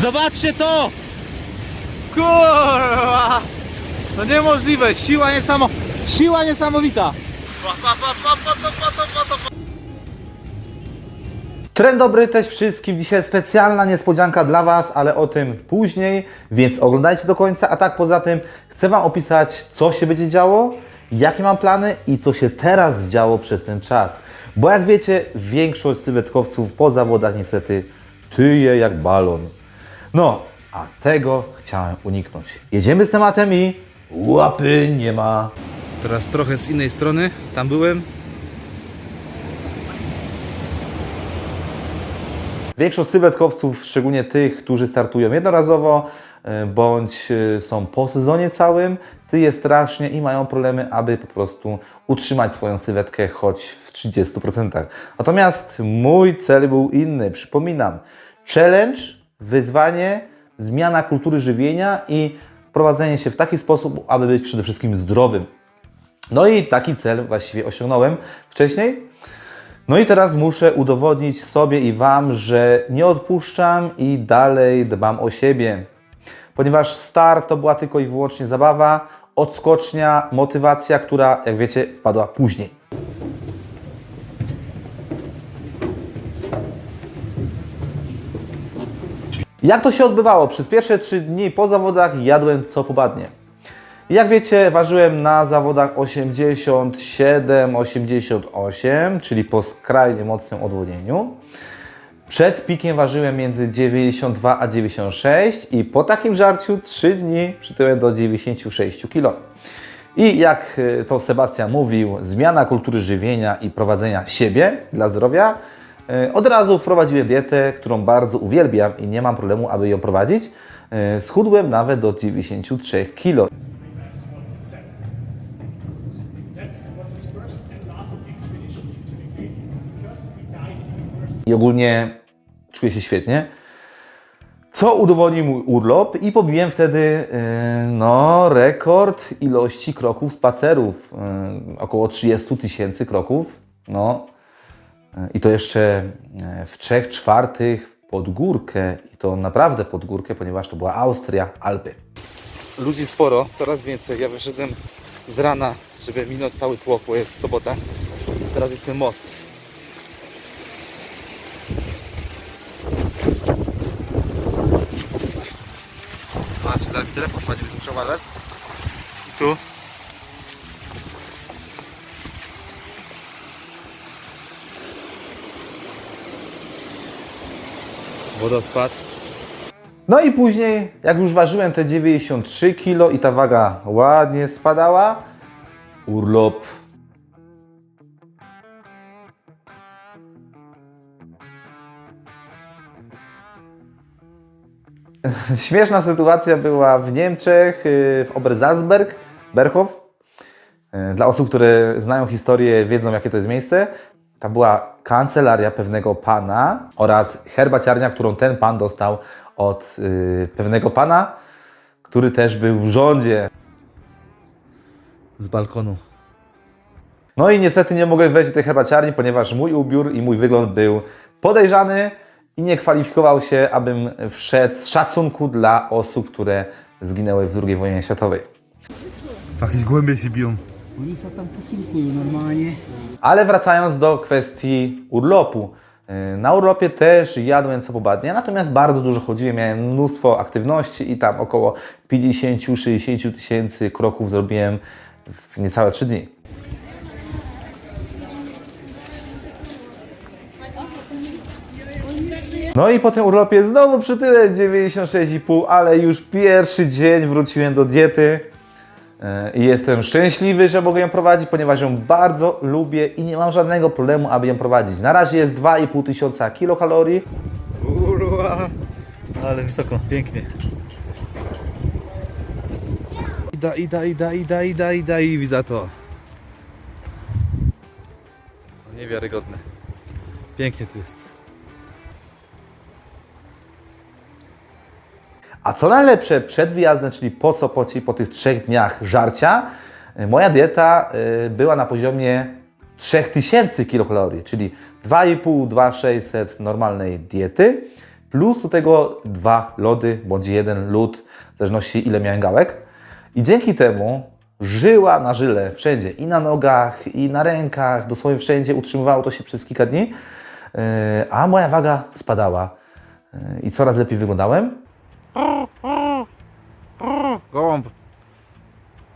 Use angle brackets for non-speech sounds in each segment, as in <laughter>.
Zobaczcie to! Kurwa! No niemożliwe, siła niesamo... Siła niesamowita! Trend dobry też wszystkim. Dzisiaj specjalna niespodzianka dla Was, ale o tym później, więc oglądajcie do końca. A tak poza tym chcę Wam opisać, co się będzie działo, jakie mam plany i co się teraz działo przez ten czas. Bo jak wiecie, większość sylwetkowców po zawodach niestety tyje jak balon. No, a tego chciałem uniknąć. Jedziemy z tematem i łapy nie ma. Teraz trochę z innej strony. Tam byłem, Większość sylwetkowców, szczególnie tych, którzy startują jednorazowo e, bądź e, są po sezonie całym, tyje strasznie i mają problemy, aby po prostu utrzymać swoją sylwetkę choć w 30%. Natomiast mój cel był inny. Przypominam, challenge, wyzwanie, zmiana kultury żywienia i prowadzenie się w taki sposób, aby być przede wszystkim zdrowym. No i taki cel właściwie osiągnąłem wcześniej. No i teraz muszę udowodnić sobie i Wam, że nie odpuszczam i dalej dbam o siebie. Ponieważ start to była tylko i wyłącznie zabawa, odskocznia, motywacja, która, jak wiecie, wpadła później. Jak to się odbywało? Przez pierwsze trzy dni po zawodach jadłem co popadnie. Jak wiecie, ważyłem na zawodach 87, 88, czyli po skrajnie mocnym odwodnieniu. Przed pikiem ważyłem między 92 a 96 i po takim żarciu 3 dni przytyłem do 96 kg. I jak y, to Sebastian mówił, zmiana kultury żywienia i prowadzenia siebie dla zdrowia, od razu wprowadziłem dietę, którą bardzo uwielbiam i nie mam problemu, aby ją prowadzić. Y, Schudłem nawet do 93 kg. I ogólnie czuję się świetnie. Co udowodnił mój urlop i pobiłem wtedy yy, no, rekord ilości kroków spacerów. Około 30 tysięcy kroków. No. Yy, I to jeszcze yy, w 3 czwartych pod górkę. I to naprawdę pod górkę, ponieważ to była Austria, Alpy. Ludzi sporo, coraz więcej. Ja wyszedłem z rana, żeby minąć cały tłok, bo jest sobota. Teraz jest ten most. Patrzcie, daj mi telefon spać, więc muszę uważać. I tu. Wodospad. No i później, jak już ważyłem te 93 kg i ta waga ładnie spadała, urlop. <laughs> Śmieszna sytuacja była w Niemczech, y, w Obersalzberg, Berchow. Y, Dla osób, które znają historię, wiedzą jakie to jest miejsce. Tam była kancelaria pewnego pana oraz herbaciarnia, którą ten pan dostał od y, pewnego pana, który też był w rządzie. Z balkonu. No i niestety nie mogłem wejść do tej herbaciarni, ponieważ mój ubiór i mój wygląd był podejrzany i nie kwalifikował się, abym wszedł z szacunku dla osób, które zginęły w II wojnie światowej. Jakieś głębie się biją. Oni tam normalnie. Ale wracając do kwestii urlopu. Yy, Na urlopie też jadłem co popadnie, natomiast bardzo dużo chodziłem, miałem mnóstwo aktywności i tam około 50-60 tysięcy kroków zrobiłem w niecałe 3 dni. No i po tym urlopie znowu przytyłem 96,5, ale już pierwszy dzień wróciłem do diety. E, I jestem szczęśliwy, że mogę ją prowadzić, ponieważ ją bardzo lubię i nie mam żadnego problemu, aby ją prowadzić. Na razie jest 2,5 tysiąca kilokalorii. Kurwa. Ale wysoko, pięknie. Ida, ida, ida, ida, ida, ida i widzę to. Niewiarygodne. Pięknie tu jest. A co najlepsze, przed wyjazdem, czyli po Sopocie, po tych trzech dniach żarcia, y, moja dieta y, była na poziomie 3000 kilokalorii, czyli 2,5-2600 normalnej diety, plus do tego dwa lody, bądź jeden lód, w zależności ile miałem gałek. I dzięki temu żyła na żyle wszędzie, i na nogach, i na rękach, dosłownie wszędzie, utrzymywało to się przez kilka dni, Yy, a moja waga spadała i coraz lepiej wyglądałem. Gołąb.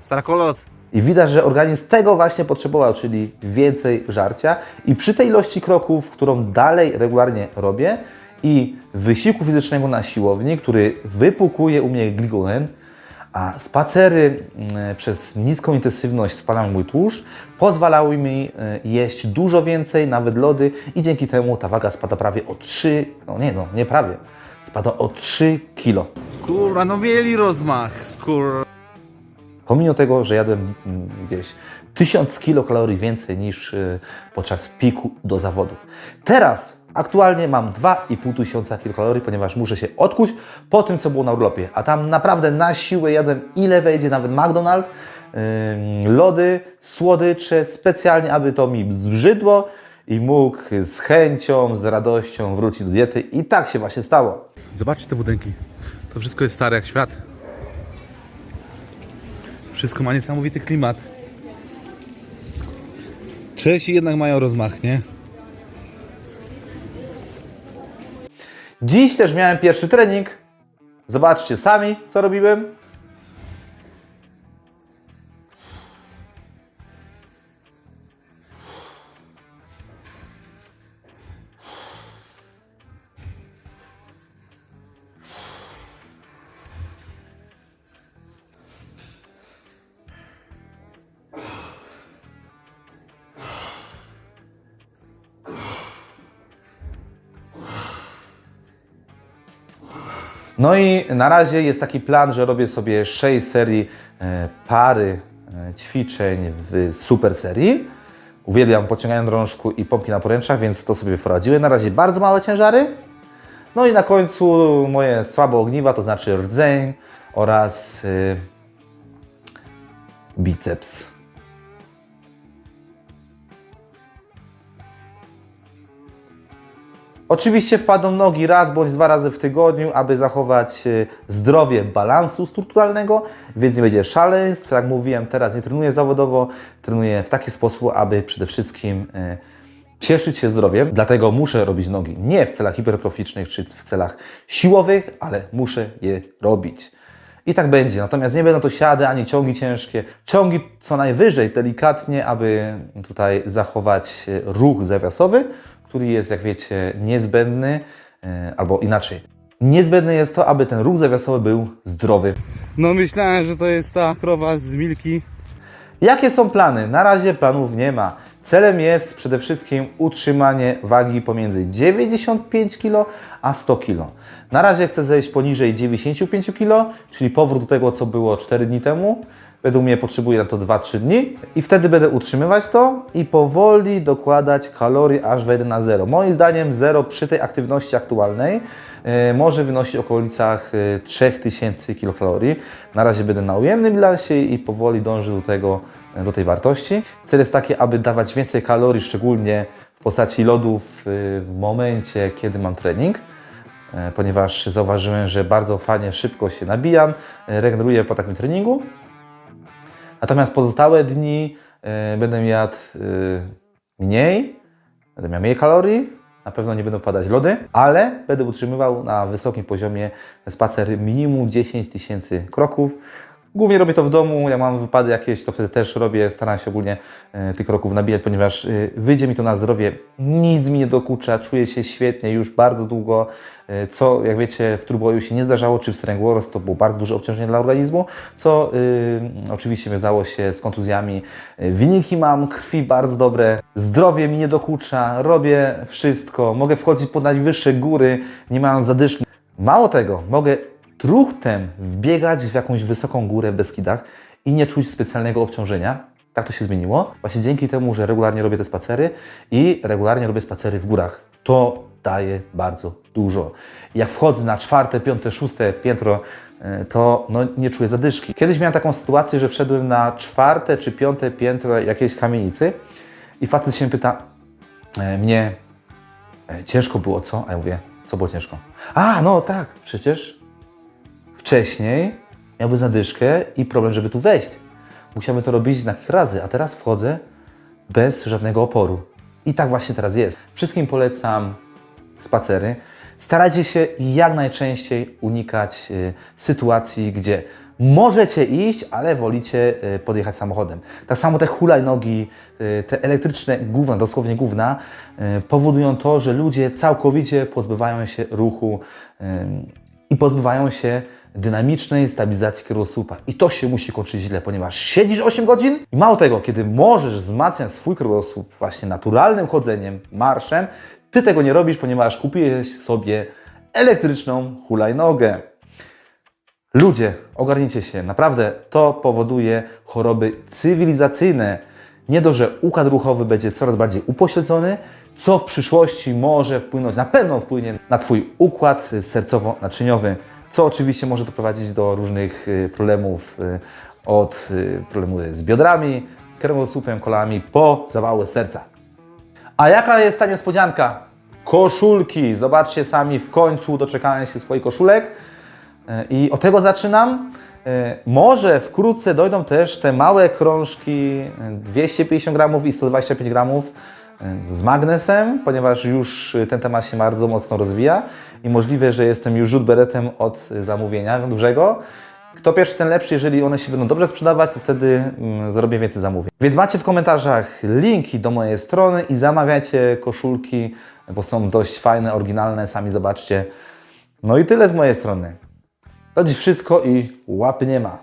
Starkolot. I widać, że organizm tego właśnie potrzebował, czyli więcej żarcia. I przy tej ilości kroków, którą dalej regularnie robię i wysiłku fizycznego na siłowni, który wypłukuje u mnie gligogen, a spacery mm, przez niską intensywność spalały mój tłuszcz, pozwalały mi y, jeść dużo więcej, nawet lody i dzięki temu ta waga spada prawie o 3, no nie no, nie prawie, spada o 3 kilo. Kurwa, no mieli rozmach. Skur... Pomimo tego, że jadłem mm, gdzieś 1000 kilokalorii więcej niż y, podczas piku do zawodów. Teraz aktualnie mam 2,5 tysiąca kilokalorii, ponieważ muszę się odkuć po tym, co było na urlopie. A tam naprawdę na siłę jadłem ile wejdzie, nawet McDonald's, lody, słodycze, specjalnie, aby to mi zbrzydło i mógł z chęcią, z radością wrócić do diety. I tak się właśnie stało. Zobaczcie te budynki. To wszystko jest stare jak świat. Wszystko ma niesamowity klimat. Czesi jednak mają rozmach, nie? Dziś też miałem pierwszy trening. Zobaczcie sami, co robiłem. No i na razie jest taki plan, że robię sobie 6 serii e, pary e, ćwiczeń w super serii. Uwielbiam podciąganie drążku i pompki na poręczach, więc to sobie wprowadziłem. Na razie bardzo małe ciężary. No i na końcu moje słabe ogniwa, to znaczy rdzeń oraz y, biceps. Oczywiście wpadą nogi raz bądź dwa razy w tygodniu, aby zachować e, zdrowie balansu strukturalnego, więc nie będzie szaleństw. Tak jak mówiłem, teraz nie trenuję zawodowo, trenuję w taki sposób, aby przede wszystkim e, cieszyć się zdrowiem. Dlatego muszę robić nogi nie w celach hipertroficznych czy w celach siłowych, ale muszę je robić. I tak będzie. Natomiast nie będą to siady ani ciągi ciężkie. Ciągi co najwyżej delikatnie, aby tutaj zachować e, ruch zawiasowy, który jest, jak wiecie, niezbędny, e, albo inaczej. Niezbędne jest to, aby ten ruch zawiasowy był zdrowy. No myślałem, że to jest ta krowa z Milki. Jakie są plany? Na razie planów nie ma. Celem jest przede wszystkim utrzymanie wagi pomiędzy 95 kg a 100 kg. Na razie chcę zejść poniżej 95 kg, czyli powrót do tego, co było 4 dni temu. Według mnie potrzebuję na to 2-3 dni i wtedy będę utrzymywać to i powoli dokładać kalorii, aż wejdę na zero. Moim zdaniem zero przy tej aktywności aktualnej e, może wynosić w okolicach e, 3000 kilokalorii. Na razie będę na ujemnym bilansie i powoli dążę do tego, e, do tej wartości. Cel jest taki, aby dawać więcej kalorii, szczególnie w postaci lodów e, w momencie, kiedy mam trening e, ponieważ zauważyłem, że bardzo fajnie, szybko się nabijam, e, regeneruję po takim treningu. Natomiast pozostałe dni e, będę jadł e, mniej, będę miał mniej kalorii, na pewno nie będą wpadać lody, ale będę utrzymywał na wysokim poziomie spacery minimum 10 tysięcy kroków. Głównie robię to w domu, jak mam wypady jakieś, to wtedy też robię, staram się ogólnie e, tych kroków nabijać, ponieważ e, wyjdzie mi to na zdrowie, nic mi nie dokucza, czuję się świetnie już bardzo długo, e, co jak wiecie w trójboju się nie zdarzało, czy w Strength Wars to było bardzo duże obciążenie dla organizmu, co oczywiście wiązało się z kontuzjami. Wyniki mam, krwi bardzo dobre, zdrowie mi nie dokucza, robię wszystko, mogę wchodzić pod najwyższe góry, nie mając zadyszki. Mało tego, mogę truchtem wbiegać w jakąś wysoką górę w Beskidach i nie czuć specjalnego obciążenia. Tak to się zmieniło. Właśnie dzięki temu, że regularnie robię te spacery i regularnie robię spacery w górach. To daje bardzo dużo. Jak wchodzę na czwarte, piąte, szóste piętro, e, to no, nie czuję zadyszki. Kiedyś miałem taką sytuację, że wszedłem na czwarte czy piąte piętro jakiejś kamienicy i facet się pyta e, mnie, e, ciężko było, co? A ja mówię, co było ciężko? A, no tak, przecież wcześniej miałby zadyszkę i problem, żeby tu wejść. Musiałbym to robić na kilka razy, a teraz wchodzę bez żadnego oporu. I tak właśnie teraz jest. Wszystkim polecam spacery. Starajcie się jak najczęściej unikać y, sytuacji, gdzie możecie iść, ale wolicie y, podjechać samochodem. Tak samo te hulajnogi, y, te elektryczne gówna, dosłownie gówna, y, powodują to, że ludzie całkowicie pozbywają się ruchu y, i pozbywają się dynamicznej stabilizacji kręgosłupa. I to się musi kończyć źle, ponieważ siedzisz 8 godzin i mało tego, kiedy możesz wzmacniać swój kręgosłup właśnie naturalnym chodzeniem, marszem, ty tego nie robisz, ponieważ kupiłeś sobie elektryczną hulajnogę. Ludzie, ogarnijcie się. Naprawdę to powoduje choroby cywilizacyjne. Nie do, że układ ruchowy będzie coraz bardziej upośledzony, co w przyszłości może wpłynąć, na pewno wpłynie na Twój układ sercowo-naczyniowy, co oczywiście może doprowadzić do różnych y, problemów, y, od y, problemu z biodrami, kręgosłupem, kolami, po zawały serca. A jaka jest ta niespodzianka? Koszulki. Zobaczcie sami, w końcu doczekałem się swoich koszulek. I od tego zaczynam. Może wkrótce dojdą też te małe krążki e, 250 gramów i 125 gramów z magnesem, ponieważ już ten temat się bardzo mocno rozwija i możliwe, że jestem już rzut beretem od zamówienia dużego. Kto pierwszy, ten lepszy. Jeżeli one się będą dobrze sprzedawać, to wtedy mm, zrobię więcej zamówień. Więc macie w komentarzach linki do mojej strony i zamawiacie koszulki, bo są dość fajne, oryginalne, sami zobaczcie. No i tyle z mojej strony. To dziś wszystko i łapy nie ma.